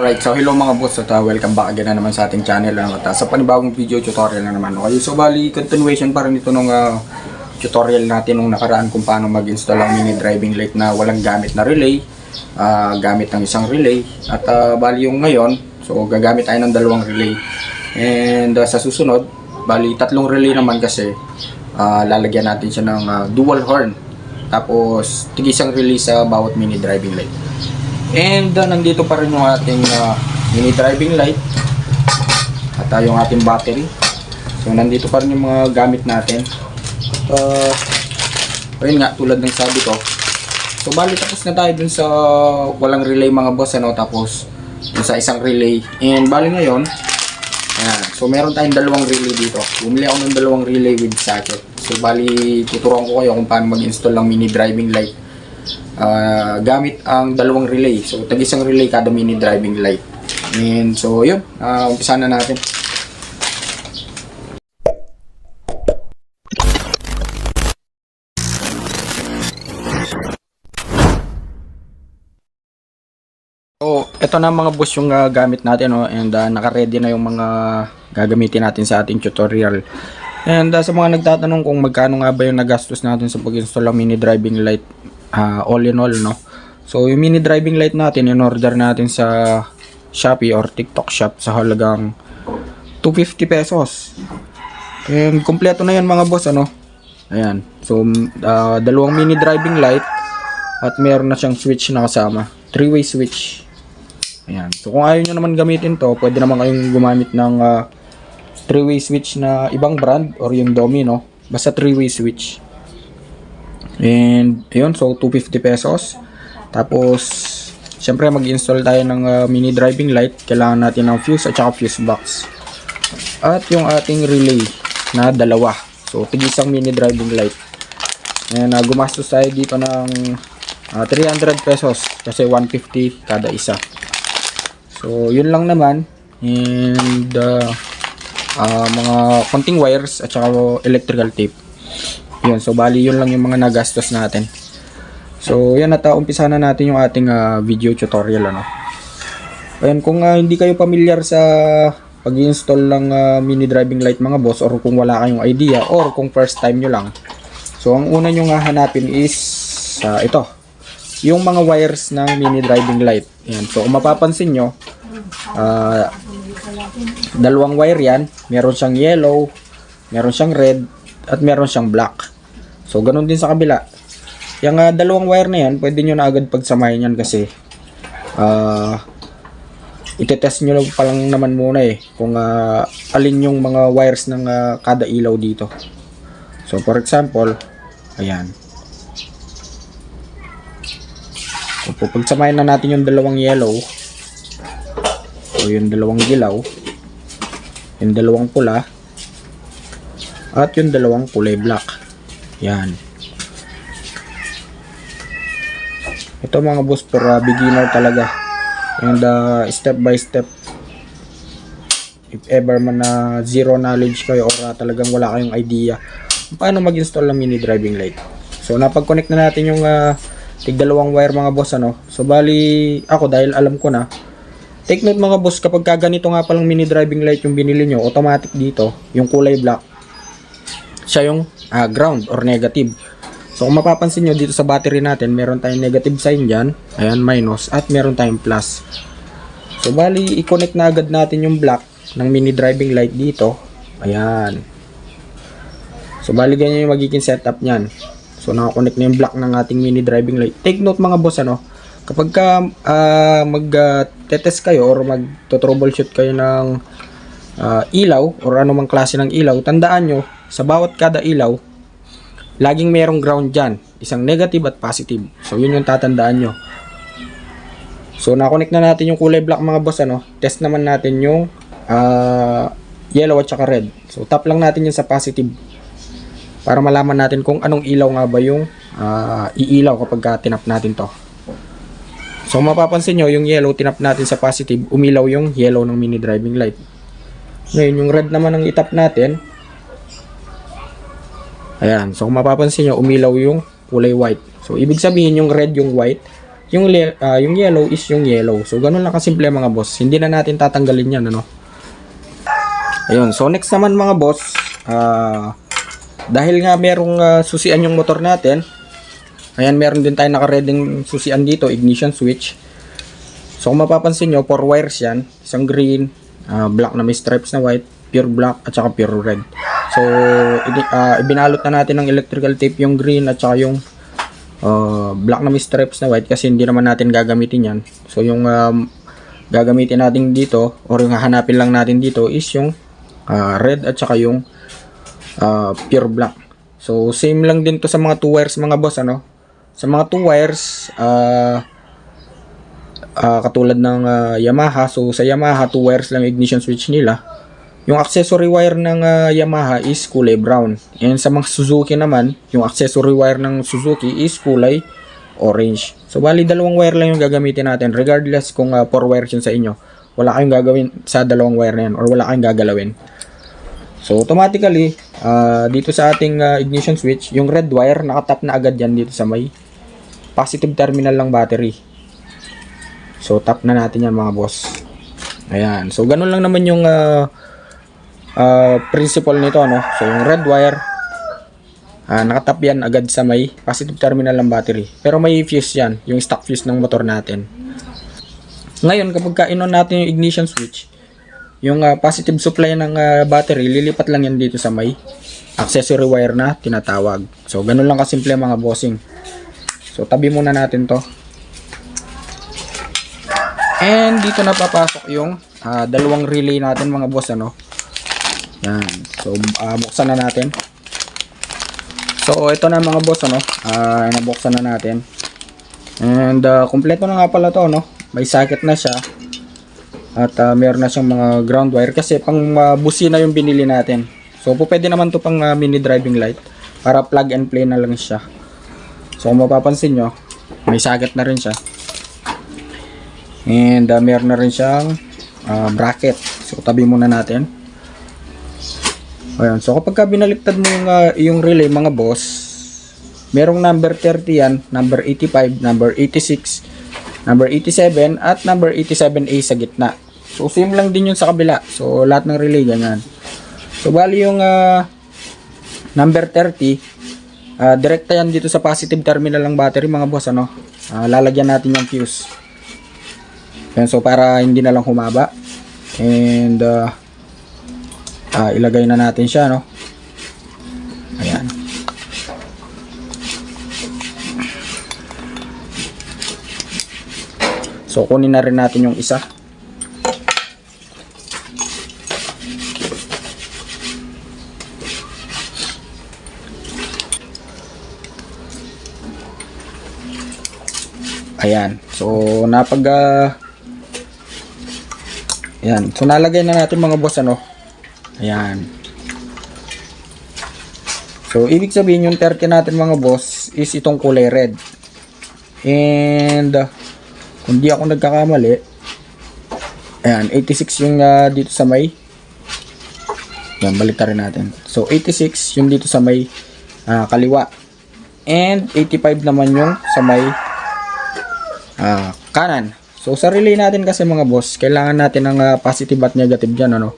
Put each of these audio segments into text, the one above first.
Alright, so hello mga boss at uh, welcome back again na naman sa ating channel ano, uh, sa panibagong video tutorial na naman. Okay, so bali continuation pa rin ito nung uh, tutorial natin nung nakaraan kung paano mag-install ang mini driving light na walang gamit na relay, uh, gamit ng isang relay at uh, bali yung ngayon, so gagamit tayo ng dalawang relay. And uh, sa susunod, bali tatlong relay naman kasi uh, lalagyan natin siya ng uh, dual horn. Tapos tig-isang relay sa bawat mini driving light. And uh, nandito pa rin yung ating uh, mini driving light at uh, yung ating battery. So nandito pa rin yung mga gamit natin. At uh, ayun nga tulad ng sabi ko. So bali tapos na tayo dun sa walang relay mga boss ano tapos dun sa isang relay. And bali ngayon Ayan. So meron tayong dalawang relay dito. Bumili ako ng dalawang relay with socket. So bali tuturuan ko kayo kung paano mag-install ng mini driving light Ah, gamit ang dalawang relay. So, tag isang relay kada mini driving light. And so, yun. Uh, umpisa na natin. So, ito na mga boss yung ah, gamit natin no? and uh, naka-ready na yung mga gagamitin natin sa ating tutorial. And ah, sa mga nagtatanong kung magkano nga ba yung nagastos natin sa pag-install ng mini driving light ah, all in all no. So yung mini driving light natin in order natin sa Shopee or TikTok shop sa halagang 250 pesos. And kompleto na yan mga boss ano. Ayan. So ah, dalawang mini driving light at meron na siyang switch na kasama. Three-way switch. Ayan. So kung ayaw nyo naman gamitin to, pwede naman kayong gumamit ng ah, three-way switch na ibang brand or yung Domino. Basta three-way switch. And, ayun, so 250 pesos. Tapos, syempre mag-install tayo ng uh, mini driving light. Kailangan natin ng fuse at saka fuse box. At yung ating relay na dalawa. So, tig-isang mini driving light. And, uh, gumastos tayo dito ng uh, 300 pesos kasi 150 kada isa. So, yun lang naman. And, uh, uh, mga konting wires at saka electrical tape. Yun, so bali yun lang yung mga nagastos natin. So, yan at uh, umpisa na natin yung ating uh, video tutorial ano. Ayan, kung uh, hindi kayo familiar sa pag-install ng uh, mini driving light mga boss or kung wala kayong idea or kung first time nyo lang. So, ang una nyo nga hanapin is uh, ito. Yung mga wires ng mini driving light. Ayan, so kung mapapansin nyo, uh, dalawang wire yan. Meron siyang yellow, meron siyang red, at meron siyang black. So, ganun din sa kabila. Yung ah, dalawang wire na yan, pwede nyo na agad pagsamahin yan kasi ah itetest nyo pa lang naman muna eh kung ah, alin yung mga wires ng ah, kada ilaw dito. So, for example, ayan. So, pagsamahin na natin yung dalawang yellow o yung dalawang dilaw yung dalawang pula at yung dalawang kulay black. Yan. Ito mga boss for uh, beginner talaga. And uh, step by step if ever man na zero knowledge kayo or uh, talagang wala kayong idea paano mag-install ng mini driving light. So napag-connect na natin yung uh, tig dalawang wire mga boss ano. So bali ako dahil alam ko na Take note mga boss kapag ka ganito nga palang mini driving light yung binili nyo automatic dito yung kulay black siya yung ah, ground or negative. So kung mapapansin nyo dito sa battery natin, meron tayong negative sign dyan, ayan minus, at meron tayong plus. So bali, i-connect na agad natin yung black ng mini driving light dito. Ayan. So bali ganyan yung magiging setup niyan. So nakakonect na yung black ng ating mini driving light. Take note mga boss ano, kapag ka ah, mag-test kayo or mag-troubleshoot kayo ng ah, ilaw or anumang klase ng ilaw, tandaan nyo, sa bawat kada ilaw, laging merong ground dyan. Isang negative at positive. So, yun yung tatandaan nyo. So, nakonect na natin yung kulay black mga boss, ano. Test naman natin yung ah, yellow at saka red. So, tap lang natin yun sa positive. Para malaman natin kung anong ilaw nga ba yung ah, iilaw kapag ka tinap natin to. So, mapapansin nyo, yung yellow, tinap natin sa positive, umilaw yung yellow ng mini driving light. Ngayon, yung red naman ang itap natin, Ayan. So, kung mapapansin nyo, umilaw yung kulay white. So, ibig sabihin yung red yung white, Yung, ah, yung yellow is yung yellow. So, ganun lang kasimple mga boss. Hindi na natin tatanggalin yan, ano. Ayun. So, next naman mga boss, ah, dahil nga merong ah, susian yung motor natin, ayan, meron din tayo nakareding susian dito, ignition switch. So, kung mapapansin nyo, four wires yan. Isang green, ah, black na may stripes na white, pure black, at saka pure red. So, ah, ibinalot na natin ng electrical tape yung green at saka yung ah, black na may na white kasi hindi naman natin gagamitin yan. So, yung um, gagamitin natin dito or yung hahanapin lang natin dito is yung ah, red at saka yung ah, pure black. So, same lang din to sa mga two wires mga boss, ano? Sa mga two wires, ah, ah, katulad ng ah, Yamaha. So sa Yamaha, two wires lang ignition switch nila. Yung accessory wire ng ah, Yamaha is kulay brown. And sa mga Suzuki naman, yung accessory wire ng Suzuki is kulay orange. So bali dalawang wire lang yung gagamitin natin regardless kung ah, four wires yun sa inyo. Wala kayong gagawin sa dalawang wire na yan or wala kayong gagalawin. So automatically, ah, dito sa ating ah, ignition switch, yung red wire nakatap na agad yan dito sa may positive terminal ng battery. So tap na natin yan mga boss. Ayan. So ganun lang naman yung ah, ah, principle nito no. So yung red wire ah, nakatap yan agad sa may positive terminal ng battery. Pero may fuse yan, yung stock fuse ng motor natin. Ngayon kapag ka natin yung ignition switch, yung ah, positive supply ng ah, battery lilipat lang yan dito sa may accessory wire na tinatawag. So ganun lang kasimple mga bossing. So tabi muna natin to. And dito na papasok yung ah, dalawang relay natin mga boss ano. Yan. So ah, buksan na natin. So ito na mga boss ano. Ah, nabuksan na natin. And ah, kumpleto na nga pala to no. May socket na siya. At ah, meron na siyang mga ground wire kasi pang uh, busina yung binili natin. So pwede naman to pang ah, mini driving light para plug and play na lang siya. So kung mapapansin nyo, may socket na rin siya. And uh, meron na rin siyang ah, bracket. So tabi muna natin. Ayan. So kapag ka binaliktad mo yung, ah, yung relay mga boss, merong number 30 yan, number 85, number 86, number 87, at number 87A sa gitna. So same lang din yun sa kabila. So lahat ng relay ganyan. So bali yung ah, number 30, Ah, direkta yan dito sa positive terminal ng battery mga boss ano. Ah, lalagyan natin yung fuse. Yan, so para hindi na lang humaba. And ah, ah, ilagay na natin siya no. Ayan. So kunin na rin natin yung isa. Ayan. So, napag... ah, ayan. So, nalagay na natin mga boss, ano? Ayan. So, ibig sabihin yung 30 natin mga boss is itong kulay red. And, ah, kung di ako nagkakamali, ayan, 86 yung ah, dito sa may, yan, balik rin natin. So, 86 yung dito sa may ah, kaliwa. And, 85 naman yung sa may ah, kanan. So sa relay natin kasi mga boss, kailangan natin ng ah, positive at negative diyan ano.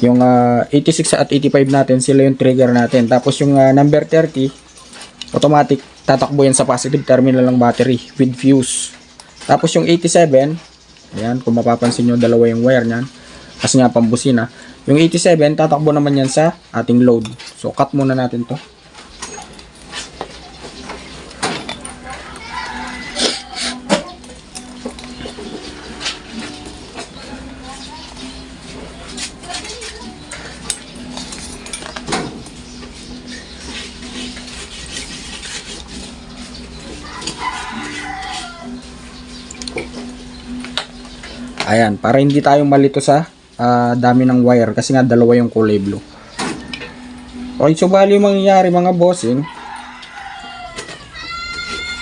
Yung ah, 86 at 85 natin, sila yung trigger natin. Tapos yung ah, number 30, automatic tatakbo yan sa positive terminal ng battery with fuse. Tapos yung 87, ayan, kung mapapansin nyo, dalawa yung wire niyan. Kasi nga pambusina. Yung 87, tatakbo naman yan sa ating load. So cut muna natin to. Ayan, para hindi tayo malito sa ah, dami ng wire kasi nga dalawa yung kulay blue. Okay, so bali yung mangyayari mga bossing.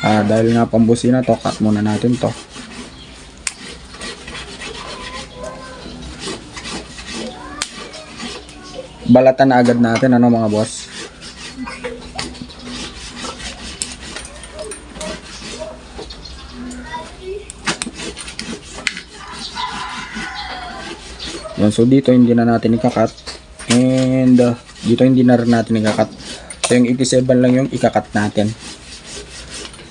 Ah, dahil nga pambusin na to, cut muna natin to. Balatan na agad natin ano mga boss. Yan, so dito hindi na natin ikakat. And uh, dito hindi na rin natin ikakat. So yung 87 lang yung ikakat natin.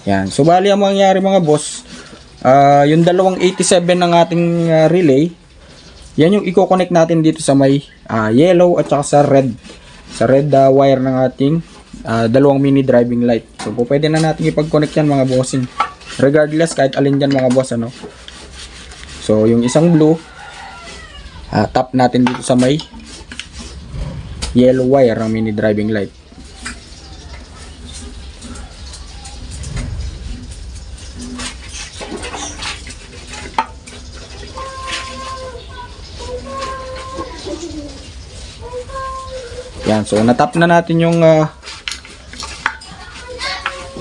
Yan. So bali ang mangyayari mga boss, ah yung dalawang 87 ng ating ah, relay, yan yung i-connect natin dito sa may ah, yellow at saka sa red. Sa red ah, wire ng ating ah, dalawang mini driving light. So po pwede na natin ipag-connect yan mga bossing. Regardless kahit alin dyan mga boss ano. So yung isang blue, ah, tap natin dito sa may yellow wire ng mini driving light. Yan, so natap na natin yung ah,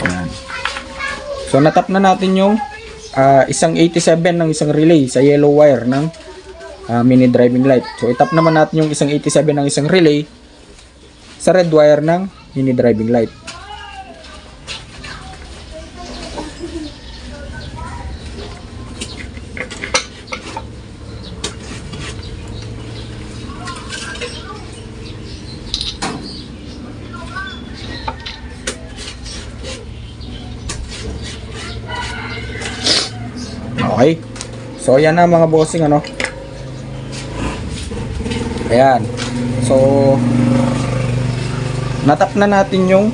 yan. So natap na natin yung ah, isang 87 ng isang relay sa yellow wire ng ah, mini driving light. So itap naman natin yung isang 87 ng isang relay sa red wire ng mini driving light. Okay. So ayan na mga bossing ano. Ayan. So natap na natin yung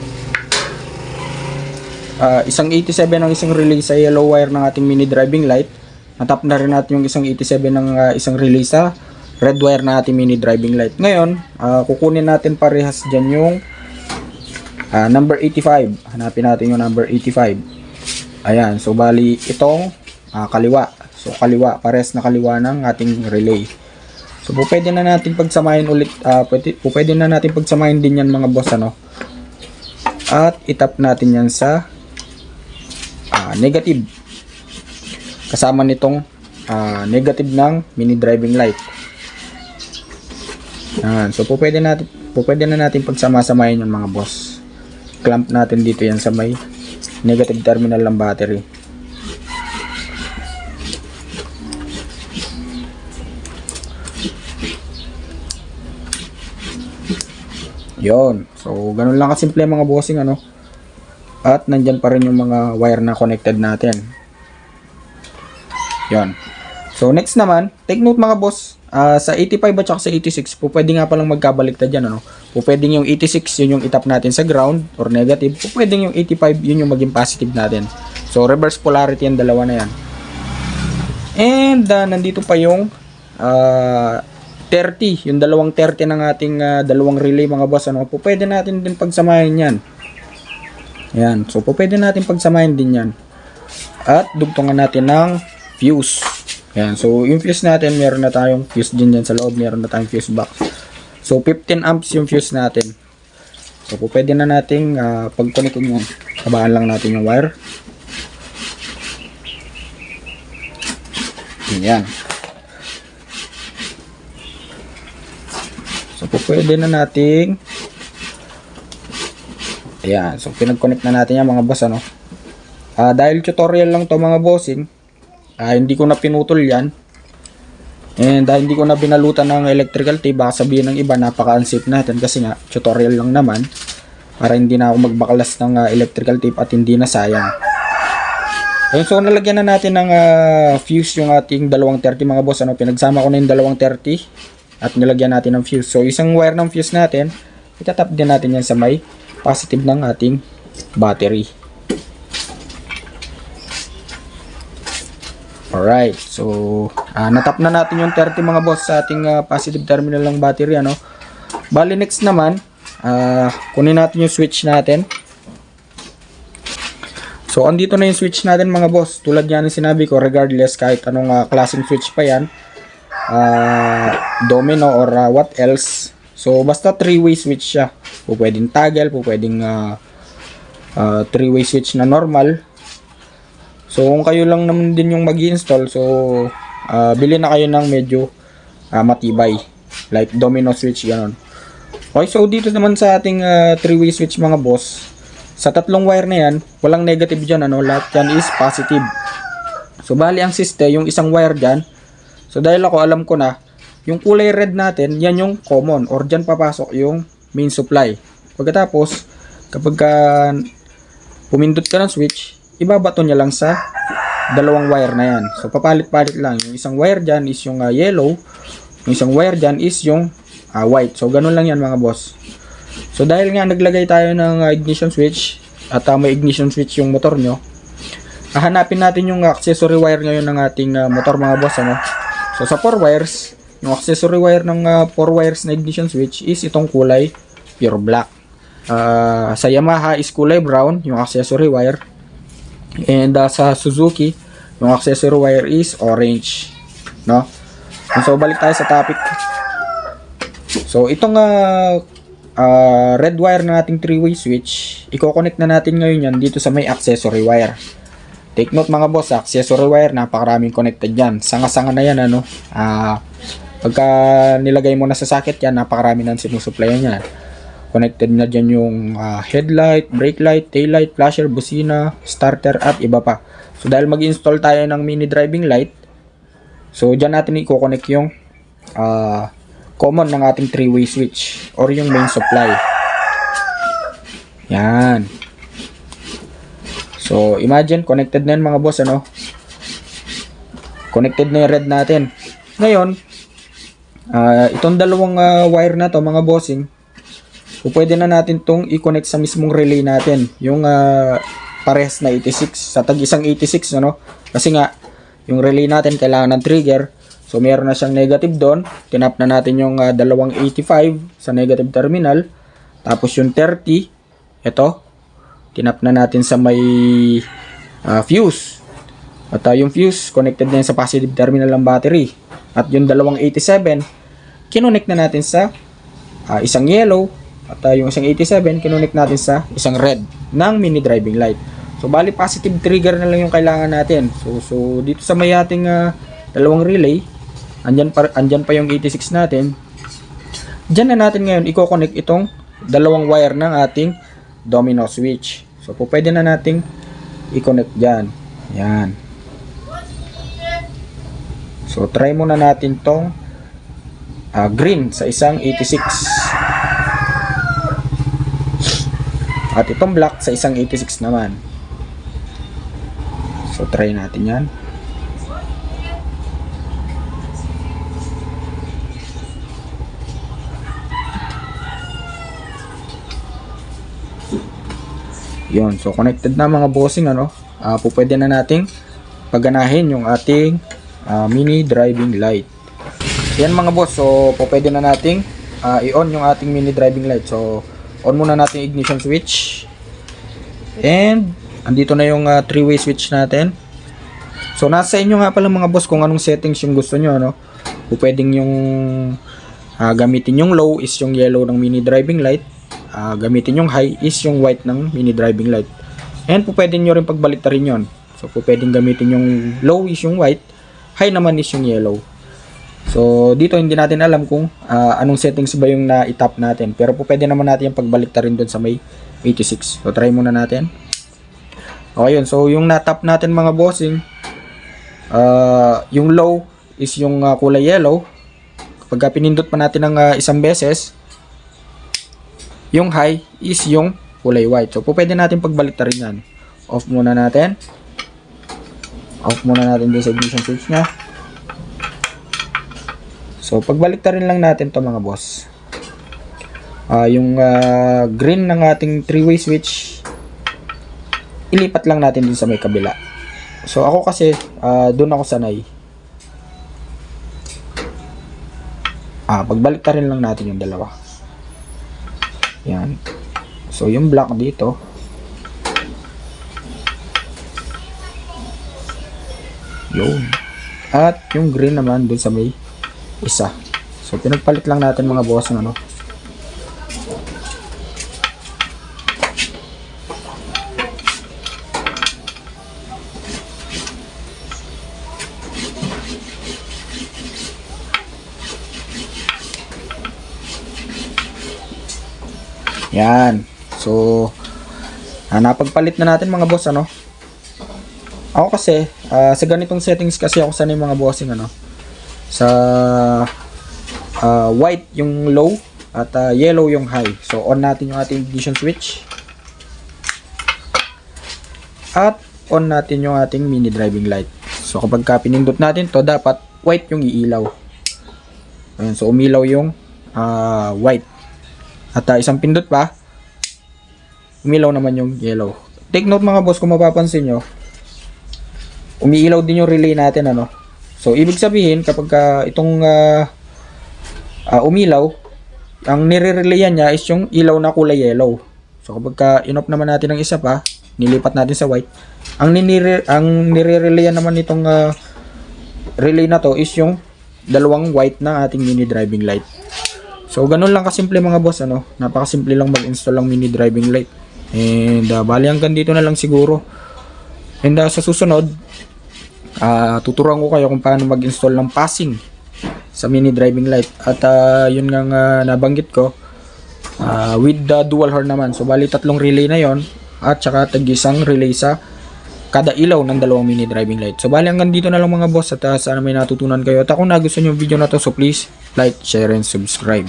ah, isang 87 ng isang relay sa yellow wire ng ating mini driving light. Natap na rin natin yung isang 87 ng ah, isang relay sa red wire ng ating mini driving light. Ngayon, ah, kukunin natin parehas dyan yung ah, number 85. Hanapin natin yung number 85. Ayan, so bali itong ah, kaliwa. So kaliwa, pares na kaliwa ng ating relay. So po pwede na natin pagsamahin ulit, ah, pwede, pwede na natin pagsamahin din yan mga boss ano. At itap natin yan sa ah, negative. Kasama nitong ah, negative ng mini driving light. Ayan, so po pwede natin po pwede na natin pagsama-samahin yung mga boss. Clamp natin dito yan sa may negative terminal ng battery. Yon. So, ganun lang kasimple mga bossing ano. At nandyan pa rin yung mga wire na connected natin. Yon. So, next naman, take note mga boss, ah, sa 85 at saka sa 86, po pwede nga palang magkabaliktad yan, ano? Po pwedeng yung 86, yun yung itap natin sa ground or negative. Po pwedeng yung 85, yun yung maging positive natin. So, reverse polarity yung dalawa na yan. And, ah, nandito pa yung ah, 30, yung dalawang 30 ng ating ah, dalawang relay mga boss, ano? Po pwede natin din pagsamahin yan. Yan. So, po pwede natin pagsamahin din yan. At dugtungan natin ng fuse. Yan. So, yung fuse natin, meron na tayong fuse din dyan sa loob. Meron na tayong fuse box. So, 15 amps yung fuse natin. So, po pwede na nating uh, pag-connect yung kabaan lang natin yung wire. Yan. So, po pwede na nating Ayan. So, pinag-connect na natin yan mga boss, ano. Ah, dahil tutorial lang to mga bossing, ah, hindi ko na pinutol yan. And dahil hindi ko na binalutan ng electrical tape, baka sabihin ng iba, napaka-unsafe natin kasi nga, tutorial lang naman. Para hindi na ako magbakalas ng ah, electrical tape at hindi na sayang. Ayun, so nalagyan na natin ng ah, fuse yung ating dalawang 30 mga boss. Ano, pinagsama ko na yung dalawang 30 at nilagyan natin ng fuse. So isang wire ng fuse natin, itatap din natin yan sa may positive ng ating battery. Alright, so ah, natap na natin yung 30 mga boss sa ating ah, positive terminal ng battery ano. Bali next naman, ah, kunin natin yung switch natin. So andito na yung switch natin mga boss. Tulad yan ng sinabi ko, regardless kahit anong ah, klaseng switch pa yan, ah, domino or ah, what else. So basta three-way switch siya. Po pwedeng toggle, po pwedeng ah, ah, three-way switch na normal. So kung kayo lang naman din yung mag install so ah, bili na kayo ng medyo ah, matibay. Like domino switch, ganon. Okay, so dito naman sa ating ah, three-way switch mga boss, sa tatlong wire na yan, walang negative dyan, ano, lahat yan is positive. So bali ang siste, yung isang wire dyan, so dahil ako alam ko na, yung kulay red natin, yan yung common or dyan papasok yung main supply. Pagkatapos, kapag ka pumindot ka ng switch, ibabato niya lang sa dalawang wire na yan. So, papalit-palit lang. Yung isang wire dyan is yung ah, yellow, yung isang wire dyan is yung ah, white. So, ganun lang yan mga boss. So, dahil nga naglagay tayo ng ah, ignition switch, at ah, may ignition switch yung motor nyo, hahanapin natin yung accessory wire ngayon ng ating ah, motor mga boss. Ano? So, sa 4 wires, yung accessory wire ng 4 wires na ignition switch is itong kulay pure black. Ah, sa Yamaha is kulay brown, yung accessory wire. And ah, sa Suzuki, yung accessory wire is orange. No? So, balik tayo sa topic. So, itong ah, ah, red wire na ating three-way switch, i-connect na natin ngayon yan dito sa may accessory wire. Take note mga boss, ah, accessory wire, napakaraming connected yan. Sanga-sanga na yan, ano. Ah, pagka nilagay mo na sa socket yan, napakarami na sinusuplayan niya. Connected na dyan yung ah, headlight, brake light, tail light, flasher, busina, starter, at iba pa. So, dahil mag-install tayo ng mini driving light, so dyan natin i-connect yung ah, common ng ating three-way switch or yung main supply. Yan. So, imagine, connected na yan mga boss, ano? Connected na yung red natin. Ngayon, ah, itong dalawang ah, wire na to, mga bossing, so pwede na natin tong i-connect sa mismong relay natin. Yung ah, parehas na 86, sa tag isang 86, ano? Kasi nga, yung relay natin kailangan ng trigger. So, meron na siyang negative doon. Tinap na natin yung ah, dalawang 85 sa negative terminal. Tapos yung 30, ito, tinap na natin sa may ah, fuse. At ah, yung fuse, connected na sa positive terminal ng battery. At yung dalawang 87, kinonect na natin sa ah, isang yellow. At ah, yung isang 87, kinonect natin sa isang red ng mini driving light. So, bali positive trigger na lang yung kailangan natin. So, so dito sa may ating ah, dalawang relay, andyan pa, andyan pa yung 86 natin. Diyan na natin ngayon i-connect itong dalawang wire ng ating domino switch. So, po pwede na nating i-connect dyan. Yan. So, try muna natin tong ah, green sa isang 86. At itong black sa isang 86 naman. So, try natin yan. Yun, so connected na mga bossing ano. Ah, po pwede na nating paganahin yung ating ah, mini driving light. Yan mga boss, so po pwede na nating ah, i-on yung ating mini driving light. So on muna natin ignition switch. And andito na yung ah, three-way switch natin. So nasa inyo nga pala mga boss kung anong settings yung gusto nyo ano. Po pwedeng yung ah, gamitin yung low is yung yellow ng mini driving light. Ah, gamitin yung high is yung white ng mini driving light. And po pwede nyo rin pagbaliktarin yon. So po pwedeng gamitin yung low is yung white, high naman is yung yellow. So dito hindi natin alam kung ah, anong settings ba yung na-tap natin. Pero po pwede naman natin yung pagbaliktarin doon sa may 86. So try muna natin. Okay yun. So yung na-tap natin mga bossing, ah, yung low is yung ah, kulay yellow. Kapag pinindot pa natin ng ah, isang beses, yung high is yung kulay white. So, pwede natin pagbaliktarin yan. Off muna natin. Off muna natin din sa ignition switch niya. So, pagbaliktarin lang natin to mga boss. Ah, yung ah, green ng ating three-way switch, ilipat lang natin din sa may kabila. So, ako kasi, ah, doon ako sanay. Ah, pagbaliktarin lang natin yung dalawa. Yan. So, yung black dito. Yun. At yung green naman dun sa may isa. So, pinagpalit lang natin mga boss ng ano. Yan. So, ah, napagpalit na natin mga boss, ano? Ako kasi, ah, sa ganitong settings kasi ako sanay mga bossing, ano? Sa ah, white yung low at ah, yellow yung high. So on natin yung ating ignition switch. At on natin yung ating mini driving light. So kapag ka pinindot natin to dapat white yung iilaw. Ayan, so umilaw yung ah, white. At ah, isang pindot pa, umilaw naman yung yellow. Take note mga boss kung mapapansin nyo, umiilaw din yung relay natin ano. So ibig sabihin kapag ka itong ah, ah, umilaw, ang nire-relayan niya is yung ilaw na kulay yellow. So kapag ka in-off naman natin ng isa pa, nilipat natin sa white. Ang ninire ang nire-relayan naman nitong ah, relay na to is yung dalawang white na ating mini driving light. So ganun lang kasimple mga boss ano. Napakasimple lang mag-install ng mini driving light. And uh, bali hanggang dito na lang siguro. And ah, sa susunod, ah tuturuan ko kayo kung paano mag-install ng passing sa mini driving light. At ah, yun nga nga nabanggit ko, ah, with the dual horn naman. So bali tatlong relay na yon at saka tag-isang relay sa kada ilaw ng dalawang mini driving light. So bali hanggang dito na lang mga boss at ah, sana may natutunan kayo. At kung nagustuhan yung video na to so please like, share, and subscribe.